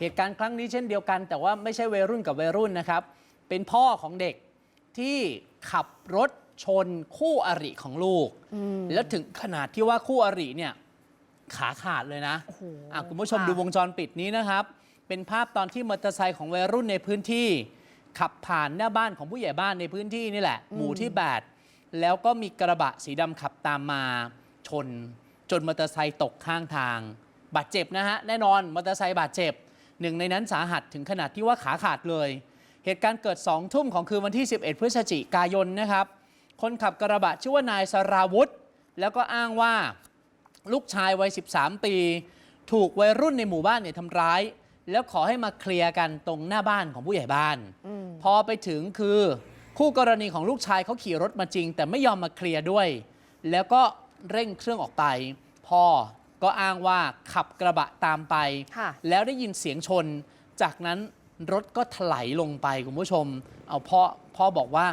เหตุการณ์ครั้งนี้เช่นเดียวกัน แต่ว่าไม่ใช่วัยรุ่นกับวัยรุ่นนะครับ เป็นพ่อของเด็กที่ขับรถชนคู่อริของลูกอืมแล้วถึงขนาดที่ว่าคู่อริเนี่ยขาขาดเลยนะโอ้โหอะคุณผู้ชมค่ะดูวงจรปิดนี้นะครับ เป็นภาพตอนที่มอเตอร์ไซค์ของวัยรุ่นในพื้นที่ ขับผ่านหน้าบ้านของผู้ใหญ่บ้านในพื้นที่นี่แหละ หมู่ที่แปดแล้วก็มีกระบะสีดำขับตามมาชน จนมอเตอร์ไซค์ตกข้างทาง บาดเจ็บนะฮะ แน่นอนมอเตอร์ไซค์บาดเจ็บ หนึ่งในนั้นสาหัสถึงขนาดที่ว่าขาขาดเลย เหตุการณ์เกิด 2 ทุ่มของคืนวันที่ 11 พฤศจิกายนนะครับ คนขับกระบะชื่อว่านายสราวุธ แล้วก็อ้างว่าลูกชายวัย 13 ปี ถูกวัยรุ่นในหมู่บ้านเนี่ยทำร้าย แล้วขอให้มาเคลียร์กันตรงหน้าบ้านของผู้ใหญ่บ้านอืมพอไปถึงคือคู่กรณีของลูกชายเขาขี่รถมาจริง แต่ไม่ยอมมาเคลียร์ด้วย แล้วก็เร่งเครื่องออกไป พ่อ ก็อ้างว่าขับกระบะตามไปค่ะแล้วได้ยินเสียงชน จากนั้นรถก็ถลายลงไปคุณผู้ชม เอาพ่อพ่อบอกว่า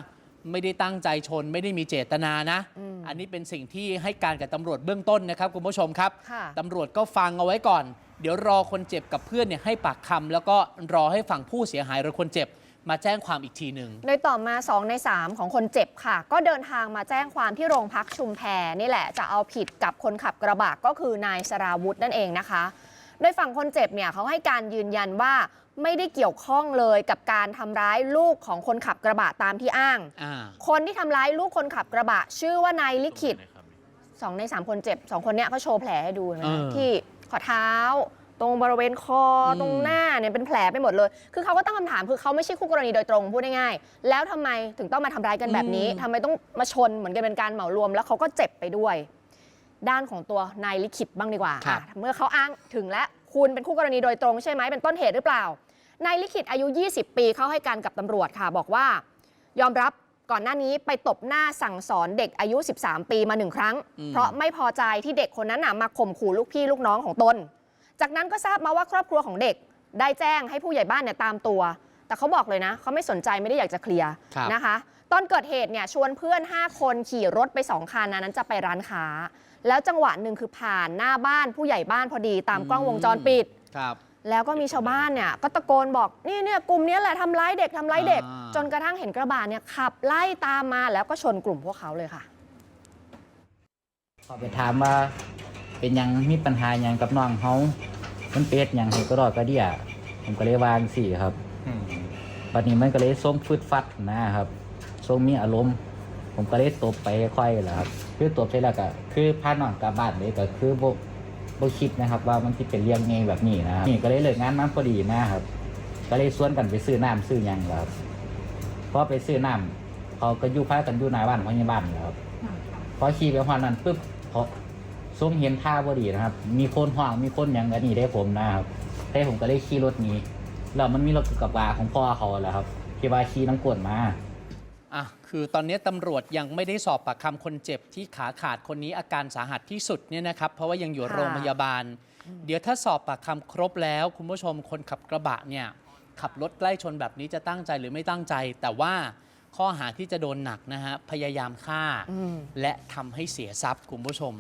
ไม่ได้ตั้งใจชนไม่ได้มีเจตนานะอืมอันนี้เป็นสิ่งที่ให้การกับตำรวจเบื้องต้นนะครับคุณผู้ชมครับค่ะตำรวจก็ฟังเอาไว้ก่อน เดี๋ยวรอคนเจ็บกับเพื่อนเนี่ยให้ปากคำแล้วก็รอให้ฝั่งผู้เสียหายหรือคนเจ็บ มาแจ้งความอีกทีหนึ่ง โดยต่อมา 2 ใน 3 ของคนเจ็บค่ะ ก็เดินทางมาแจ้งความที่โรงพักชุมแพนี่แหละ จะเอาผิดกับคนขับกระบะก็คือนายสราวุธนั่นเองนะคะ โดยฝั่งคนเจ็บเนี่ยเขาให้การยืนยันว่าไม่ได้เกี่ยวข้องเลยกับการทำร้ายลูกของคนขับกระบะตามที่อ้าง อ่า คนที่ทำร้ายลูกคนขับกระบะ ชื่อว่านายลิขิต สองในสามคนเจ็บสองคนเนี้ยเขาโชว์แผลให้ดูเห็นไหมคะเออ ที่ข้อเท้า ตรงบริเวณคออมตรงหน้าเนี่ยเป็นแผลไปหมดเลย คือเขาก็ตั้งคำถามคือเขาไม่ใช่คู่กรณีโดยตรงพูดง่ายๆแล้วทำไมถึงต้องมาทำร้ายกันแบบนี้ทำไมต้องมาชนเหมือนกันเป็นการเหมารวม แล้วเขาก็เจ็บไปด้วย ด้านของตัวนายลิขิตบ้างดีกว่าครับ อะเมื่อเขาอ้างถึงและคุณเป็นคู่กรณีโดยตรงใช่ไหมเป็นต้นเหตุหรือเปล่านายลิขิตอายุ 20 ปีเข้าให้การกับตำรวจค่ะ บอกว่า ยอมรับก่อนหน้านี้ไปตบหน้าสั่งสอนเด็กอายุ 13 ปีมาหนึ่งครั้ง อืม เพราะไม่พอใจที่เด็กคนนั้นน่ะมาข่มขู่ลูกพี่ลูกน้องของตน จากนั้นก็ทราบมาว่าครอบครัวของเด็ก ได้แจ้งให้ผู้ใหญ่บ้านเนี่ยตามตัว แต่เขาบอกเลยนะเขาไม่สนใจไม่ได้อยากจะเคลียร์ครับ นะคะ ตอนเกิดเหตุเนี่ยชวนเพื่อน 5 คนขี่รถไป 2 คันนะนั้นจะไปร้านค้า แล้วจังหวะหนึ่งคือผ่านหน้าบ้านผู้ใหญ่บ้านพอดีตามกล้องวงจรปิด ครับ แล้วก็มีชาวบ้านเนี่ยก็ตะโกนบอกนี่เนี่ยกลุ่มเนี้ยแหละทำร้ายเด็กทำร้ายเด็ก อ่า จนกระทั่งเห็นกระบะเนี่ยขับไล่ตามมาแล้วก็ชนกลุ่มพวกเขาเลยค่ะขอไปถามว่าเป็นหยังมีปัญหาหยังกับน้องเขา มันเป็ดหยังให้ก็รอดก็เดียผมก็เลยวาจั่งสี่ครับปัจนี้มันก็เลยส่งฟึดฟัดนะครับส่งมีอารมณ์ ผมก็เลยตบไปค่อยๆแหละครับ คือตบไปแล้วก็คือพาน้องกลับบ้านเลยก็คือบ่บ่คิดนะครับ ว่ามันสิเป็นเรื่องไงแบบนี้นะครับนี่ก็เลยเลิกงานมาพอดีนะครับ ก็เลยชวนกันไปซื้อน้ำซื้อหยังครับพอไปซื้อน้ำเขาก็อยู่พากันอยู่หน้าบ้านพยาบาลครับ พอขี่ไปฮอนนั้นปุ๊บเขา ส้มเห็นท่าพอดีนะครับ มีคนห่วงมีคนอย่างอันนี้ได้ผมนะครับแต่ผมก็เลยขี่รถหนี้แล้วมันมีรถกระบะของพ่อเขาแหละครับที่ว่าขี่น้ำกรดมาอะคือตอนนี้ตำรวจยังไม่ได้สอบปากคำคนเจ็บที่ขาขาดคนนี้อาการสาหัสที่สุดเนี่ยนะครับ เพราะว่ายังอยู่ค่ะโรงพยาบาล เดี๋ยวถ้าสอบปากคำครบแล้ว คุณผู้ชมคนขับกระบะเนี่ยขับรถใกล้ชนแบบนี้จะตั้งใจหรือไม่ตั้งใจ แต่ว่า ข้อหาที่จะโดนหนักนะฮะพยายามฆ่าอืมและทำให้เสียทรัพย์คุณผู้ชม